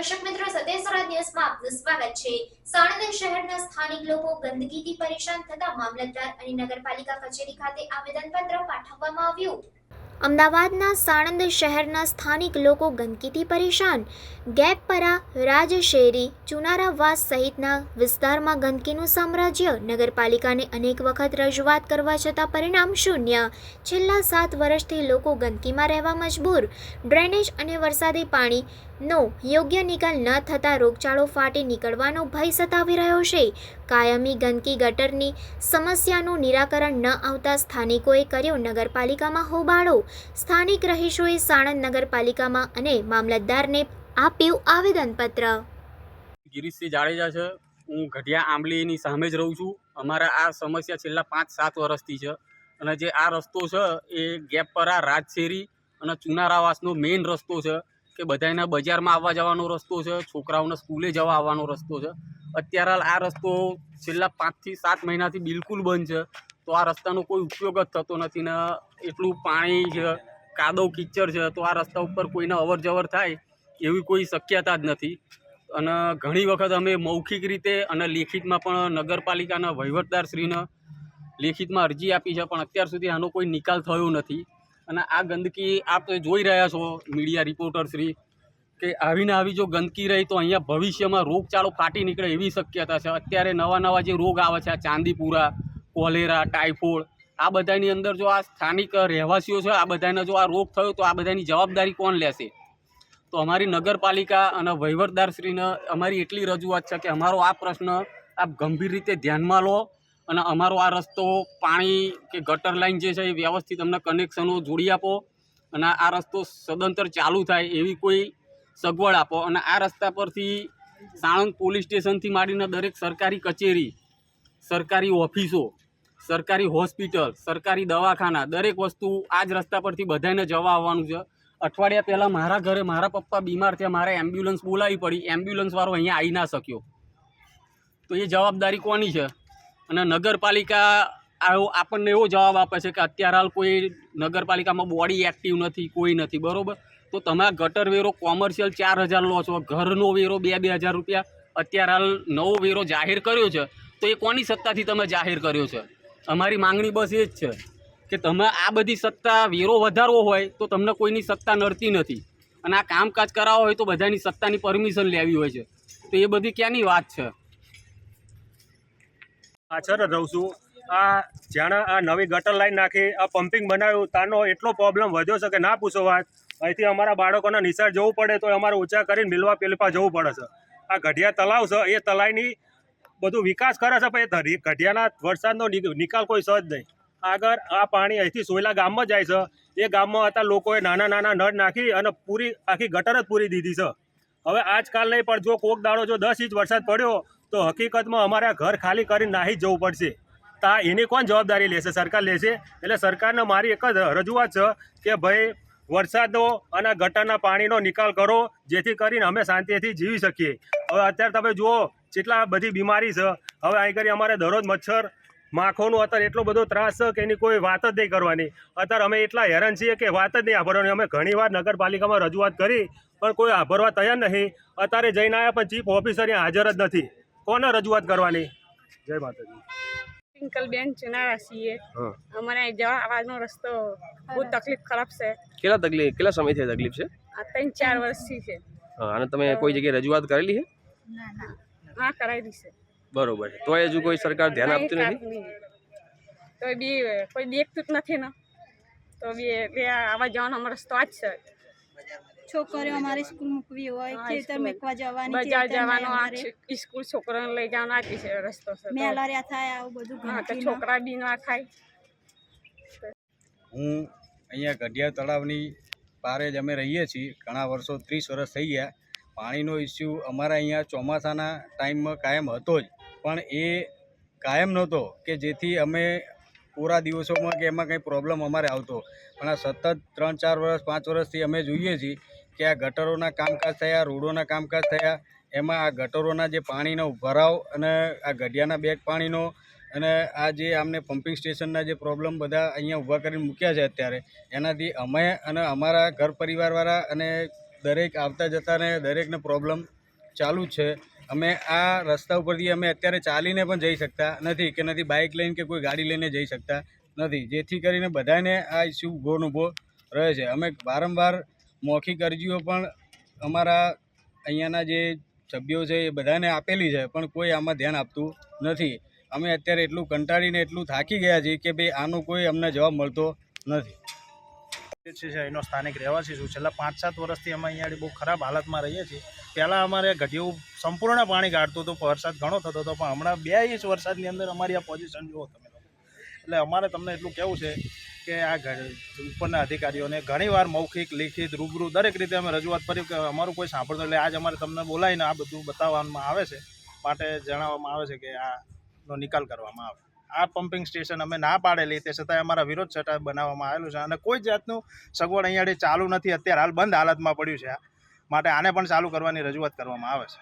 દર્શક મિત્રો સદેશરા ન્યૂઝમાં આપનું સ્વાગત છે. સાણંદ શહેરના સ્થાનિક લોકો ગંદકીથી પરેશાન થતા મામલતદાર અને નગરપાલિકા કચેરી ખાતે આવેદનપત્ર પાઠવવામાં આવ્યું. અમદાવાદના સાણંદ શહેરના સ્થાનિક લોકો ગંદકીથી પરેશાન. ગેપપરા, રાજશેરી ચુનારાવાસ સહિતના વિસ્તારમાં ગંદકીનું સામ્રાજ્ય, નગરપાલિકાને અનેક વખત રજૂઆત કરવા છતાં પરિણામ શૂન્ય. છેલ્લા સાત વર્ષથી લોકો ગંદકીમાં રહેવા મજબૂર. ડ્રેનેજ અને વરસાદી પાણીનો યોગ્ય નિકાલ ન થતાં રોગચાળો ફાટી નીકળવાનો ભય સતાવી રહ્યો છે. કાયમી ગંદકી ગટરની સમસ્યાનું નિરાકરણ ન આવતા સ્થાનિકોએ કર્યો નગરપાલિકામાં હોબાળો. સ્થાનિક રહીશોએ સાણંદ નગરપાલિકામાં અને મામલતદારને આપ્યું આવેદનપત્ર. ગિરીશસિંહ જાડેજા છે. હું ગઢિયા આંબલીની સામે જ રહું છું. અમારા આ સમસ્યા છેલ્લા પાંચ સાત વર્ષથી છે. અને જે આ રસ્તો છે એ ગેપ પર આ રાજશેરી અને ચુનારાવાસનો મેઇન રસ્તો છે કે બધાના બજારમાં આવવા જવાનો રસ્તો છે, છોકરાઓને સ્કૂલે જવા આવવાનો રસ્તો છે. અત્યારે આ રસ્તો છેલ્લા પાંચથી સાત મહિનાથી બિલકુલ બંધ છે. તો આ રસ્તાનો કોઈ ઉપયોગ જ થતો નથી ને એટલું પાણી છે, કાદવ કિચડ છે, તો આ રસ્તા ઉપર કોઈને અવર જવર થાય એવી કોઈ શક્યતા જ નથી. અને ઘણી વખત અમે મૌખિક રીતે અને લેખિતમાં પણ નગરપાલિકાના વહીવટદારશ્રીને લેખિતમાં અરજી આપી છે, પણ અત્યાર સુધી આનો કોઈ નિકાલ થયો નથી. અને આ ગંદકી આપ જોઈ રહ્યા છો, મીડિયા રિપોર્ટરશ્રી કે આવીને આવી જો ગંદકી રહી તો અહીંયા ભવિષ્યમાં રોગચાળો ફાટી નીકળે એવી શક્યતા છે. અત્યારે નવા નવા જે રોગ આવે છે, આ ચાંદીપુરા, કોલેરા ટાઇફોઇડ આ બધાની અંદર જો આ સ્થાનિક રહેવાસીઓ છે, આ બધાને જો આ રોગ થયો તો આ બધાની જવાબદારી કોણ લેશે? તો અમારી નગરપાલિકા અને વહીવટદારશ્રીને અમારી એટલી રજૂઆત છે કે અમારો આ પ્રશ્ન આપ ગંભીર રીતે ધ્યાનમાં લો અને અમારો આ રસ્તો પાણી કે ગટર લાઈન જે છે એ વ્યવસ્થિત અમને કનેક્શનો જોડી આપો અને આ રસ્તો સદંતર ચાલુ થાય એવી કોઈ સગવડ આપો. અને આ રસ્તા પરથી સાણંદ પોલીસ સ્ટેશનથી માંડીને દરેક સરકારી કચેરી, સરકારી ઓફિસો સરકારી હોસ્પિટલ, સરકારી દવાખાના, દરેક વસ્તુ આ જ રસ્તા પરથી બધાને જવા આવવાનું છે. અઠવાડિયા પહેલાં મારા ઘરે મારા પપ્પા બીમાર થયા, મારે એમ્બ્યુલન્સ બોલાવી પડી. એમ્બ્યુલન્સવાળો અહીંયા આવી ના શક્યો. તો એ જવાબદારી કોની છે? અને નગરપાલિકા આવો આપણને એવો જવાબ આપે છે કે અત્યારે હાલ કોઈ નગરપાલિકામાં બોડી એક્ટિવ નથી, કોઈ નથી, બરાબર? તો તમે ગટર વેરો કોમર્શિયલ ચાર હજાર લો છો, ઘરનો વેરો બે બે હજાર રૂપિયા. અત્યારે હાલ નવો વેરો જાહેર કર્યો છે. તો એ કોની સત્તાથી તમે જાહેર કર્યો છે? અમારી માંગણી બસ એ જ છે કે તમે આ બધી સત્તા વેરો વધારવો હોય તો તમને કોઈની સત્તા નડતી નથી. અને આ કામકાજ કરાવવા હોય તો બધાની સત્તાની પરમિશન લેવી હોય છે. તો એ બધી ક્યાંની વાત છે? પાછળ રહું છું. આ જાણે આ નવી ગટર લાઈન નાખી, આ પમ્પિંગ બનાવ્યું, તાનો એટલો પ્રોબ્લેમ વધ્યો છે કે ના પૂછો વાત. અહીંથી અમારા બાળકોને નિશાળ જવું પડે તો અમારે ઊંચા કરીને મિલવા પેલપા જવું પડે છે. આ ગઢિયા તલાવ છે, એ તલાવની બધું વિકાસ કરે છે, પણ એ ગઢિયાના વરસાદનો નિકાલ કોઈ સહજ નહીં. આગળ આ પાણી અહીંથી સોયલા ગામમાં જાય છે. એ ગામમાં હતા લોકોએ નાના નાના નળ નાખી અને પૂરી, આખી ગટર જ પૂરી દીધી છે. હવે આજકાલ નહીં, પણ જો કોક દાડો જો દસ ઇંચ વરસાદ પડ્યો, તો હકીકતમાં અમારે ઘર ખાલી કરીને નાહી જવું પડશે. તા એની કોણ જવાબદારી લેશે? સરકાર લેશે? એટલે સરકારને મારી એક જ રજૂઆત છે કે ભાઈ, વરસાદનો અને ગટરના પાણીનો નિકાલ કરો, જેથી કરીને અમે શાંતિથી જીવી શકીએ. હવે અત્યારે તમે જુઓ જેટલા બધી બીમારી છે હવે અહીં કરી અમારે દરરોજ મચ્છર માખોનું અત્યારે એટલો બધો ત્રાસ છે કે એની કોઈ વાત જ નહીં કરવાની. અત્યારે અમે એટલા હેરાન છીએ કે વાત જ નહીં આભરવાની અમે ઘણીવાર નગરપાલિકામાં રજૂઆત કરી પણ કોઈ આભરવા તૈયાર નહીં. અત્યારે જઈને આવ્યા પણ ચીફ ઓફિસર અહીંયા હાજર જ નથી. કોને રજૂઆત કરવાની? જય માતાજી. પિંકલબેન ચુનારા છીએ. અમારે જવા આવવાનો રસ્તો બહુ તકલીફ ખરાબ છે. કેટલા તકલીફ કેટલા સમયથી તકલીફ છે? ત્રણ ચાર વર્ષથી છે. હા, અને તમે કોઈ જગ્યાએ રજૂઆત કરેલી છે? હા કરાવી છે. બરોબર. છે તોય હજુ કોઈ સરકાર ધ્યાન આપતી નથી? તો બી કોઈ દેખતું જ નથી ને. તો બી બે આવા જવાનો અમારો રસ્તો આ જ છે. છોકરીઓ અમારે સ્કૂલ મૂકવી હોય ખેતર મેકવા જવાની બજાર જવાનો આ છે, સ્કૂલ છોકરાને લઈ જવાનો આ છે રસ્તો છે. મેલારિયા થાય આવું બધું હા તો છોકરા બી ના ખાય. હું અહીંયા ગઢિયા તળાવની પારે જ અમે રહીએ છીએ. ઘણા વર્ષો ત્રીસ વર્ષ થઈ ગયા. પાણીનો ઇસ્યુ અમારા અહીંયા ચોમાસાના ટાઈમમાં કાયમ હતો જ. પણ એ કાયમ નહોતો કે જેથી અમે પૂરા દિવસોમાં કે એમાં કંઈ પ્રોબ્લેમ અમારે આવતો. પણ આ સતત ત્રણ, ચાર વર્ષ, પાંચ વર્ષથી અમે જોઈએ છીએ કે આ ગટરોના કામકાજ થયા, રોડોના કામકાજ થયા, એમાં આ ગટરોના જે પાણીનો ભરાવ અને આ ગઢિયાના બેગ પાણીનો અને આ જે આમને પમ્પિંગ સ્ટેશનના જે પ્રોબ્લેમ બધા અહીંયા ઊભા કરીને મૂક્યા છે અત્યારે. એનાથી અમે અને અમારા ઘર પરિવારવાળા અને દરેક આવતા જતાને દરેકને પ્રોબ્લેમ ચાલુ છે. અમે આ રસ્તા ઉપરથી અમે અત્યારે ચાલીને પણ જઈ શકતા નથી કે નથી બાઇક લઈને કે કોઈ ગાડી લઈને જઈ શકતા નથી. જેથી કરીને બધાને આ ઇસ્યુ ઊભો ને ઊભો રહે છે. અમે વારંવાર મૌખિક અરજીઓ પણ અમારા અહીંયાના જે સભ્યો છે એ બધાને આપેલી છે, પણ કોઈ આમાં ધ્યાન આપતું નથી. અમે અત્યારે એટલું કંટાળીને એટલું થાકી ગયા છીએ કે ભાઈ આનો કોઈ અમને જવાબ મળતો નથી. છે છે, એનો સ્થાનિક રહેવાસી છું. છેલ્લા પાંચ સાત વર્ષથી અમે અહીંયા બહુ ખરાબ હાલતમાં રહીએ છીએ. પહેલાં અમારે ગઢિયું સંપૂર્ણ પાણી કાઢતું હતું વરસાદ ઘણો થતો હતો. પણ હમણાં બે ઇંચ વરસાદની અંદર અમારી આ પોઝિશન જુઓ તમે એટલે અમારે તમને એટલું કહેવું છે કે આ ઉપરના અધિકારીઓને ઘણીવાર મૌખિક, લિખિત, રૂબરૂ દરેક રીતે અમે રજૂઆત કરી કે અમારું કોઈ સાંભળતું એટલે આજ અમારે તમને બોલાવીને આ બધું બતાવવામાં આવે છે. માટે જણાવવામાં આવે છે કે આનો નિકાલ કરવામાં આવે. આ પમ્પિંગ સ્ટેશન અમે ના પાડેલી, તે છતાંય અમારા વિરોધ છતાં બનાવવામાં આવેલું છે. અને કોઈ જાતનું સગવડ અહીંયા ચાલુ નથી. અત્યારે હાલ બંધ હાલતમાં પડ્યું છે માટે આને પણ ચાલુ કરવાની રજૂઆત કરવામાં આવે છે.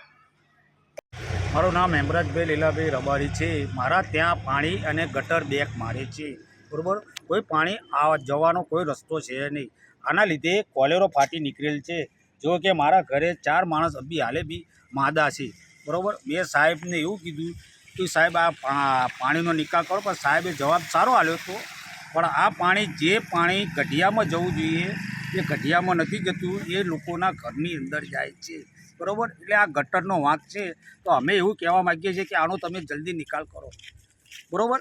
મારું નામ હેમરાજભાઈ લીલાભાઈ રબારી છે. મારા ત્યાં પાણી અને ગટર બેક મારે છે. બરાબર? કોઈ પાણી આવા, જવાનો કોઈ રસ્તો છે નહીં. આના લીધે કોલેરો ફાટી નીકળેલ છે. જો કે મારા ઘરે ચાર માણસ અભી હાલે બી માદા છે. બરાબર? મેં સાહેબને એવું કીધું કે સાહેબ, આ પાણીનો નિકાલ કરો. પણ સાહેબે જવાબ સારો આપ્યો હતો પણ આ પાણી, જે પાણી ગઢિયામાં જવું જોઈએ, એ ગઢિયામાં નથી જતું. એ લોકોના ઘરની અંદર જાય છે. બરાબર? એટલે આ ગટરનો વાંક છે. તો અમે એવું કહેવા માગીએ છીએ કે આનો તમે જલ્દી નિકાલ કરો. બરોબર?